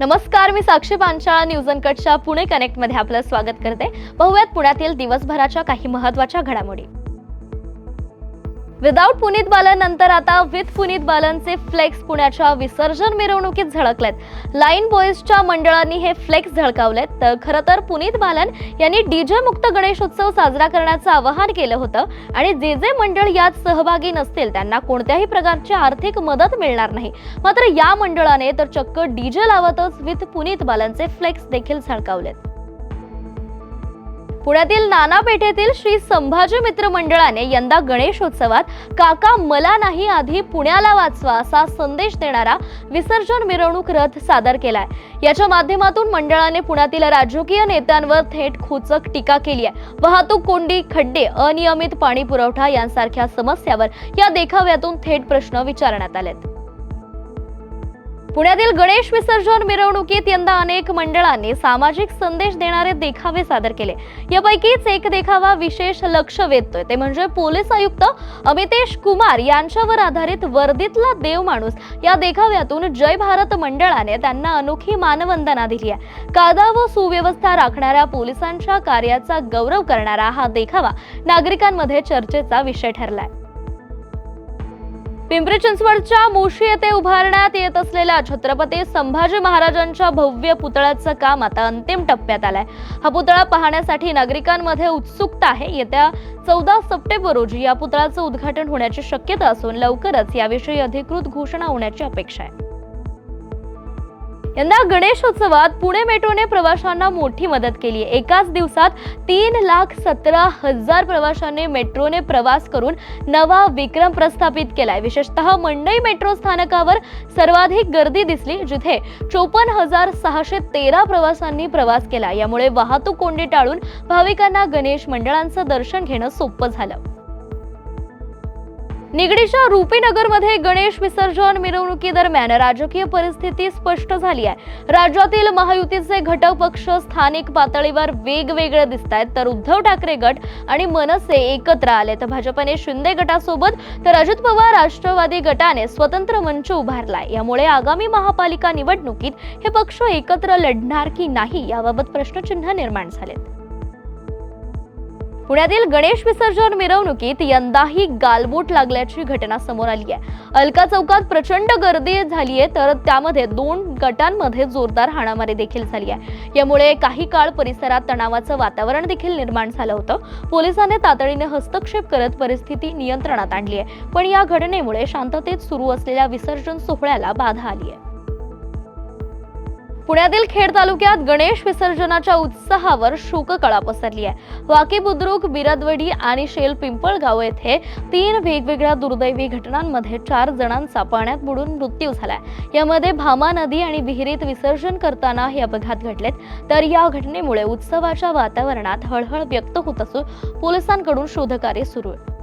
नमस्कार मी साक्षी पांचाळा न्यूज अनकटच्या पुणे कनेक्टमध्ये आपलं स्वागत करते. पाहुयात पुण्यातील दिवसभराच्या काही महत्त्वाच्या घडामोडी. विदाऊट पुनीत बालन नंतर आता विथ पुनीत बालनचे फ्लेक्स पुण्याच्या विसर्जन मिरवणुकीत झळकलेत. लाईन बॉईजच्या मंडळांनी हे फ्लेक्स झळकावलेत. तर खरं तर पुनीत बालन यांनी डीजे मुक्त गणेशोत्सव साजरा करण्याचं आवाहन केलं होतं आणि जे जे मंडळ यात सहभागी नसतील त्यांना कोणत्याही प्रकारची आर्थिक मदत मिळणार नाही. मात्र या मंडळाने तर चक्क डीजे लावतच विथ पुनीत बालनचे फ्लेक्स देखील झळकावलेत. पुण्यातील नाना पेठेतील श्री संभाजी मित्र मंडळाने यंदा गणेशोत्सवात काका मला नाही आधी पुण्याला वाचवा असा संदेश देणारा विसर्जन मिरवणूक रथ सादर केलाय. याच्या माध्यमातून मंडळाने पुण्यातील राजकीय नेत्यांवर थेट खोचक टीका केली आहे. वाहतूक कोंडी खड्डे अनियमित पाणी पुरवठा यांसारख्या समस्यावर या देखाव्यातून थेट प्रश्न विचारण्यात आलेत. पुण्यातील गणेश विसर्जन मिरवणुकीत यंदा अनेक मंडळांनी सामाजिक संदेश देणारे देखावे सादर केले. यापैकीच एक देखावा विशेष लक्ष वेधतोय. ते म्हणजे पोलीस आयुक्त अमितेश कुमार यांच्यावर आधारित वर्दीतला देव माणूस. या देखाव्यातून जय भारत मंडळाने त्यांना अनोखी मानवंदना दिली आहे. कायदा व सुव्यवस्था राखणाऱ्या पोलिसांच्या कार्याचा गौरव करणारा हा देखावा नागरिकांमध्ये चर्चेचा विषय ठरलाय. पिंपरी चिंचवडच्या मोशी येथे उभारण्यात येत असलेल्या छत्रपती संभाजी महाराजांच्या भव्य पुतळ्याचं काम आता अंतिम टप्प्यात आलंय. हा पुतळा पाहण्यासाठी नागरिकांमध्ये उत्सुकता आहे. येत्या चौदा सप्टेंबर रोजी या पुतळ्याचं उद्घाटन होण्याची शक्यता असून लवकरच याविषयी अधिकृत घोषणा होण्याची अपेक्षा आहे. यंदा गणेशोत्सवात पुणे मेट्रोने प्रवाशांना मोठी मदत केली आहे. एकाच दिवसात तीन लाख सतरा हजार प्रवाशांनी मेट्रोने प्रवास करून नवा विक्रम प्रस्थापित केलाय. विशेषतः मंडई मेट्रो स्थानकावर सर्वाधिक गर्दी दिसली जिथे चोपन्न हजार सहाशे तेरा प्रवाशांनी प्रवास केला. यामुळे वाहतूक कोंडी टाळून भाविकांना गणेश मंडळांचं दर्शन घेणं सोपं झालं. निगडीच्या रुपीनगरमध्ये गणेश विसर्जन मिरवणुकीदरम्यान राजकीय परिस्थिती स्पष्ट झाली आहे. राज्यातील महायुतीचे घटक पक्ष स्थानिक पातळीवर वेगवेगळे दिसत आहेत तर उद्धव ठाकरे गट आणि मनसे एकत्र आले तर भाजपने शिंदे गटासोबत तर अजित पवार राष्ट्रवादी गटाने स्वतंत्र मंच उभारलाय. यामुळे आगामी महापालिका निवडणुकीत हे पक्ष एकत्र लढणार की नाही याबाबत प्रश्नचिन्ह निर्माण झालेत. पुण्यातील गणेश विसर्जन मिरवणुकीत यंदाही गालबोट लागल्याची घटना समोर आली आहे. अलका चौकात प्रचंड गर्दी झाली आहे तर त्यामध्ये दोन गटांमध्ये जोरदार हाणामारी देखील झाली आहे. यामुळे काही काळ परिसरात तणावाचं वातावरण देखील निर्माण झालं होतं. पोलिसांनी तातडीने हस्तक्षेप करत परिस्थिती नियंत्रणात आणली आहे. पण या घटनेमुळे शांततेत सुरू असलेल्या विसर्जन सोहळ्याला बाधा आली आहे. पुण्यातील खेड तालुक्यात गणेश विसर्जनाच्या उत्साहावर शोककळा पसरली आहे. वाकी बुद्रुक बिरादवडी आणि शेल पिंपळगाव येथे तीन वेगवेगळ्या दुर्दैवी घटनांमध्ये चार जणांचा पाण्यात बुडून मृत्यू झालाय. यामध्ये भामा नदी आणि विहिरीत विसर्जन करताना हे अपघात घडलेत. तर या घटनेमुळे उत्सवाच्या वातावरणात हळहळ व्यक्त होत असून पोलिसांकडून शोधकार्य सुरू आहे.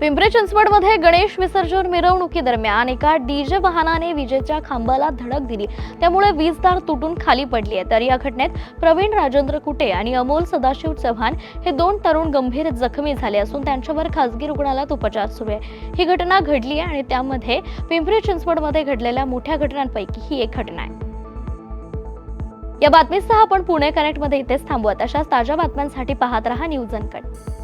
पिंपरी चिंचवडमध्ये गणेश विसर्जन मिरवणुकीदरम्यान एका डीजे वाहनाने विजेच्या खांबाला धडक दिली. त्यामुळे वीज तार तुटून खाली पडली आहे. तर या घटनेत प्रवीण राजेंद्र कुटे आणि अमोल सदाशिव चव्हाण हे दोन तरुण गंभीर जखमी झाले असून त्यांच्यावर खासगी रुग्णालयात उपचार सुरू आहे. ही घटना घडली आहे आणि त्यामध्ये पिंपरी चिंचवडमध्ये घडलेल्या मोठ्या घटनांपैकी ही एक घटना आहे. या बातमीसह आपण पुणे कनेक्टमध्ये इथेच थांबवत अशाच ताज्या बातम्यांसाठी पाहत रहा न्यूज अनकट.